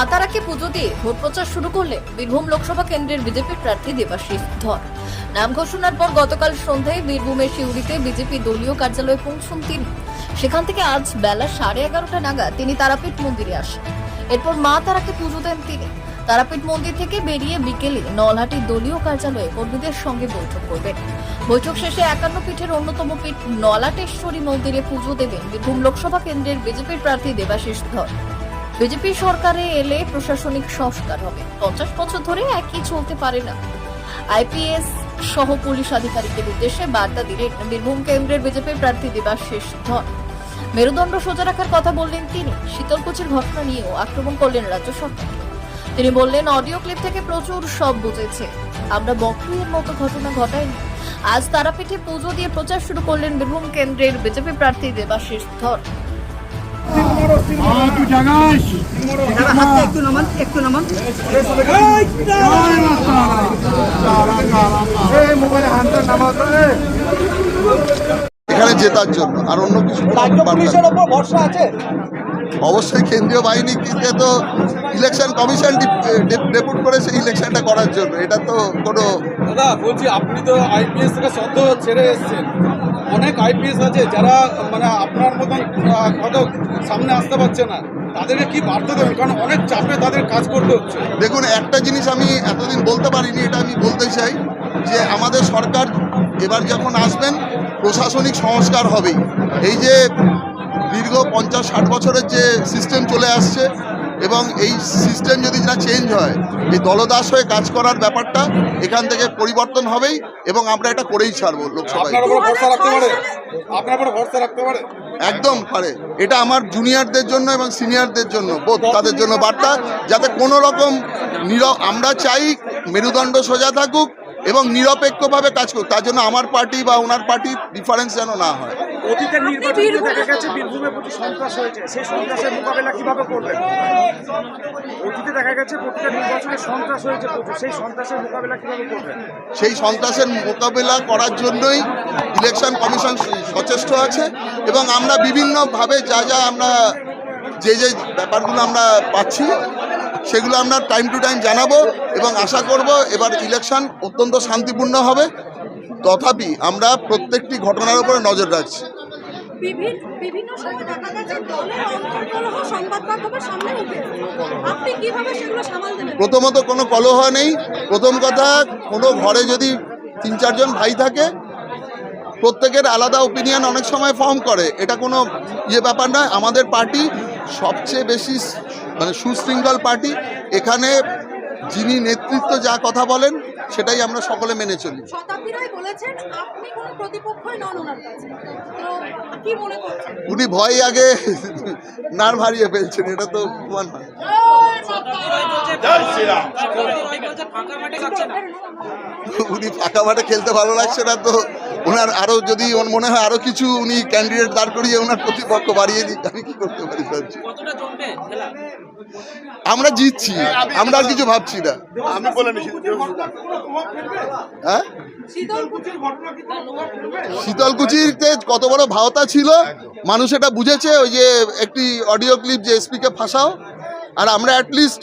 মা তারাকে পুজো দিয়ে ভোট প্রচার শুরু করলে বীরভূম লোকসভা কেন্দ্রের বিজেপি প্রার্থী দেবাশিস ধর। নাম ঘোষণার পর গতকাল সন্ধ্যায় বীরভূমের শিউরিতে বিজেপি দলীয় কার্যালয়ে পৌঁছন তিনি। সেখান থেকে আজ বেলা সাড়ে এগারোটা নাগাদ তিনি তারাপীঠ মন্দিরে আসেন। এরপর মা তারাকে পুজো দেন তিনি। তারাপীঠ মন্দির থেকে বেরিয়ে বিকেলে নলহাটি দলীয় কার্যালয়ে কর্মীদের সঙ্গে বৈঠক করবেন। বৈঠক শেষে একান্ন পীঠের অন্যতম পীঠ নলাটেশ্বরী মন্দিরে পুজো দেবেন বীরভূম লোকসভা কেন্দ্রের বিজেপির প্রার্থী দেবাশিস ধর। বিজেপি সরকারে এলে প্রশাসনিক সংস্কার হবে। পঞ্চাশ বছর ধরে একই চলতে পারে না। আইপিএস সহ পুলিশ আধিকারিকের উদ্দেশ্যে বার্তা দিলেন বীরভূম কেন্দ্রের বিজেপি প্রার্থী দেবাশিস ধর। মেরুদণ্ড সোজা রাখার কথা বললেন তিনি। শীতলকুচির ঘটনা নিয়েও আক্রমণ করলেন রাজ্য সরকার। তিনি বললেন, অডিও ক্লিপ থেকে প্রচুর সব বুঝেছে। আমরা বকরির মতো ঘটনা ঘটাইনি। আজ তারাপীঠে পুজো দিয়ে প্রচার শুরু করলেন বীরভূম কেন্দ্রের বিজেপি প্রার্থী দেবাশিস ধর। একটু জাগাই একটু নামান একটু নামান এখানে জেতার জন্য আর অন্য কিছু। পুলিশের ওপর ভরসা আছে অবশ্যই কেন্দ্রীয় বাহিনীকে তো ইলেকশন কমিশন ডেপুট করেছে ইলেকশনটা করার জন্য এটা তো কোনো দাদা বলছি আপনি তো আইপিএস থেকে সদ্য ছেড়ে এসেছেন অনেক আইপিএস আছে যারা মানে আপনার মতন হয়তো সামনে আসতে পারছে না। তাদেরকে কি বার্তা দেবেন? কারণ অনেক চাপে তাদের কাজ করতে হচ্ছে। দেখুন, একটা জিনিস আমি এতদিন বলতে পারিনি, এটা আমি বলতে চাই যে আমাদের সরকার এবার যখন আসবেন, প্রশাসনিক সংস্কার হবেই। এই যে দীর্ঘ পঞ্চাশ ষাট বছরের যে সিস্টেম চলে আসছে এবং এই সিস্টেম যদি না চেঞ্জ হয় এই দলদাস হয়ে কাজ করার ব্যাপারটা এখান থেকে পরিবর্তন হবেই এবং আমরা এটা করেই ছাড়বো লোকসভায়। আপনার উপর ভরসা রাখতে পারে? আপনার উপর ভরসা রাখতে পারে? একদম পারে। এটা আমার জুনিয়রদের জন্য এবং সিনিয়রদের জন্য বোধ তাদের জন্য বার্তা যাতে কোনো রকম নির আমরা চাই মেরুদণ্ড সোজা থাকুক এবং নিরপেক্ষভাবে কাজ করুক। তার জন্য আমার পার্টি বা ওনার পার্টির ডিফারেন্স যেন না হয়। অতীতের নির্বাচনে দেখা গেছে বীরভূমে প্রচুর সন্ত্রাস হয়েছে। সেই সন্ত্রাসের মোকাবেলা কীভাবে করবেন? অতীতে দেখা গেছে প্রতিটা নির্বাচনে সন্ত্রাস হয়েছে প্রচুর। সেই সন্ত্রাসের মোকাবেলা কীভাবে করবেন? সেই সন্ত্রাসের মোকাবেলা করার জন্যই ইলেকশন কমিশন সচেষ্ট আছে এবং আমরা বিভিন্নভাবে যা যা আমরা যে যে ব্যাপারগুলো আমরা পাচ্ছি সেগুলো আমরা টাইম টু টাইম জানাব এবং আশা করব এবার ইলেকশন অত্যন্ত শান্তিপূর্ণ হবে। তথাপি আমরা প্রত্যেকটি ঘটনার উপরে নজর রাখছি। বিভিন্ন বিভিন্ন সময় দেখা গেছে দলের অন্তর্কলহ সংবাদ মাধ্যমের সামনে উঠে আপনি কীভাবে সেগুলো সামাল দেবেন? প্রথমত কোনো কলহ নেই। প্রথম কথা কোনো ঘরে যদি তিন চারজন ভাই থাকে প্রত্যেকের আলাদা ওপিনিয়ন অনেক সময় ফর্ম করে। এটা কোনো ইয়ে ব্যাপার নয়। আমাদের পার্টি সবচেয়ে বেশি মানে সুশৃঙ্খল পার্টি এখানে যিনি নেতৃত্ব যা কথা বলেন সেটাই আমরা সকলে মেনে চলি। শতাব্দী রায় বলেছেন আপনি কোনো প্রতিপক্ষই নন ওনার কাছে। তো কি মনে করছেন? উনি ভয় আগে নার হারিয়ে ফেলছেন এটা তো প্রমাণ না উনি ফাঁকা মাঠে খেলতে ভালো লাগছে না তো? ওনার আরও যদি ওর মনে হয় আরও কিছু উনি ক্যান্ডিডেট দাঁড় করিয়ে ওনার প্রতিপক্ষ বাড়িয়ে দিক আমি কি করতে পারি ভাবছি। আমরা জিতছি আমরা আর কিছু ভাবছি না। আমি বলে নিছি হ্যাঁ? শীতলকুচি শীতলকুচিতে কত বড় ভাওতা ছিল মানুষ এটা বুঝেছে ওই যে একটি অডিও ক্লিপ যে এসপিকে ফাঁসাও আর আমরা অ্যাটলিস্ট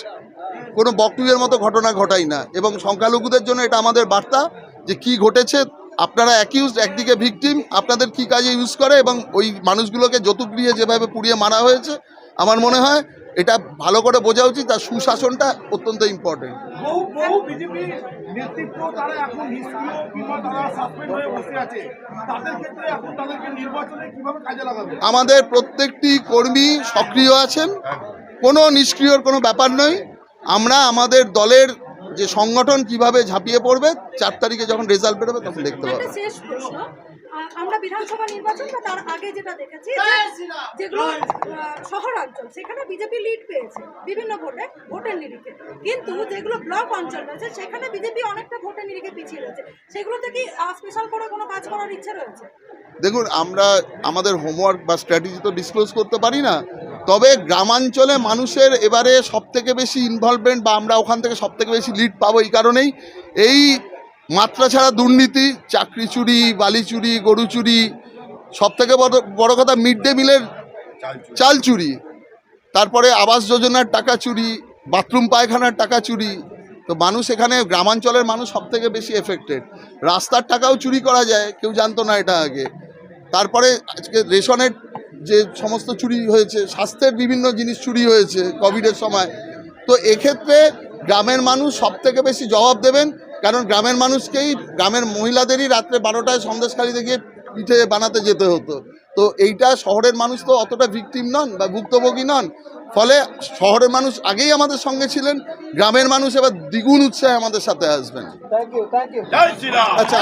কোনো বক্তব্যের মতো ঘটনা ঘটাই না। এবং সংখ্যালঘুদের জন্য এটা আমাদের বার্তা যে কি ঘটেছে আপনারা অ্যাকিউজ একদিকে ভিকটিম আপনাদের কি কাজে ইউজ করে এবং ওই মানুষগুলোকে যতুগৃহে যেভাবে পুড়িয়ে মারা হয়েছে আমার মনে হয় এটা ভালো করে বোঝা উচিত তার সুশাসনটা অত্যন্ত ইম্পর্টেন্ট আমাদের প্রত্যেকটি কর্মী সক্রিয় আছেন কোনো নিষ্ক্রিয়র কোনো ব্যাপার নয়। আমরা আমাদের দলের যে সংগঠন কীভাবে ঝাঁপিয়ে পড়বে চার তারিখে যখন রেজাল্ট বেরোবে তখন দেখতে পাবো। শেষ প্রশ্ন। আমরা বিধানসভা নির্বাচন বা তার আগে যেটা দেখেছি যেগুলো সেখানে বিজেপি লিড পেয়েছে বিভিন্ন ভোটে ভোটের নিরিখে। কিন্তু যেগুলো ব্লক অঞ্চল রয়েছে সেখানে বিজেপি অনেকটা ভোটের নিরিখে পিছিয়ে রয়েছে। সেগুলোতে কি স্পেশাল করে কোনো কাজ করার ইচ্ছে রয়েছে? দেখুন আমরা আমাদের হোমওয়ার্ক বা স্ট্র্যাটেজি তো ডিসক্লোজ করতে পারি না তবে গ্রামাঞ্চলে মানুষের এবারে সব থেকে বেশি ইনভলভমেন্ট বা আমরা ওখান থেকে সব থেকে বেশি লিড পাবো এই কারণেই এই মাত্রা ছাড়া দুর্নীতি চাকরি চুরি বালি চুরি গরু চুরি সব থেকে বড় বড় কথা মিড ডে মিলের চাল চুরি। তারপরে আবাস যোজনার টাকা চুরি বাথরুম পায়খানার টাকা চুরি তো মানুষ এখানে গ্রামাঞ্চলের মানুষ সব থেকে বেশি এফেক্টেড রাস্তার টাকাও চুরি করা যায় কেউ জানতো না এটা আগে। তারপরে আজকে রেশনের যে সমস্ত চুরি হয়েছে স্বাস্থ্যের বিভিন্ন জিনিস চুরি হয়েছে কোভিডের সময়। তো এক্ষেত্রে গ্রামের মানুষ সব থেকে বেশি জবাব দেবেন কারণ গ্রামের মানুষকেই গ্রামের মহিলাদেরই রাত্রে বারোটায় সন্দেশকারীতে গিয়ে পিঠে বানাতে যেতে হতো। তো এইটা শহরের মানুষ তো অতটা ভিকটিম নন বা ভুক্তভোগী নন। ফলে শহরের মানুষ আগেই আমাদের সঙ্গে ছিলেন গ্রামের মানুষ এবার দ্বিগুণ উৎসাহে আমাদের সাথে আসবেন। আচ্ছা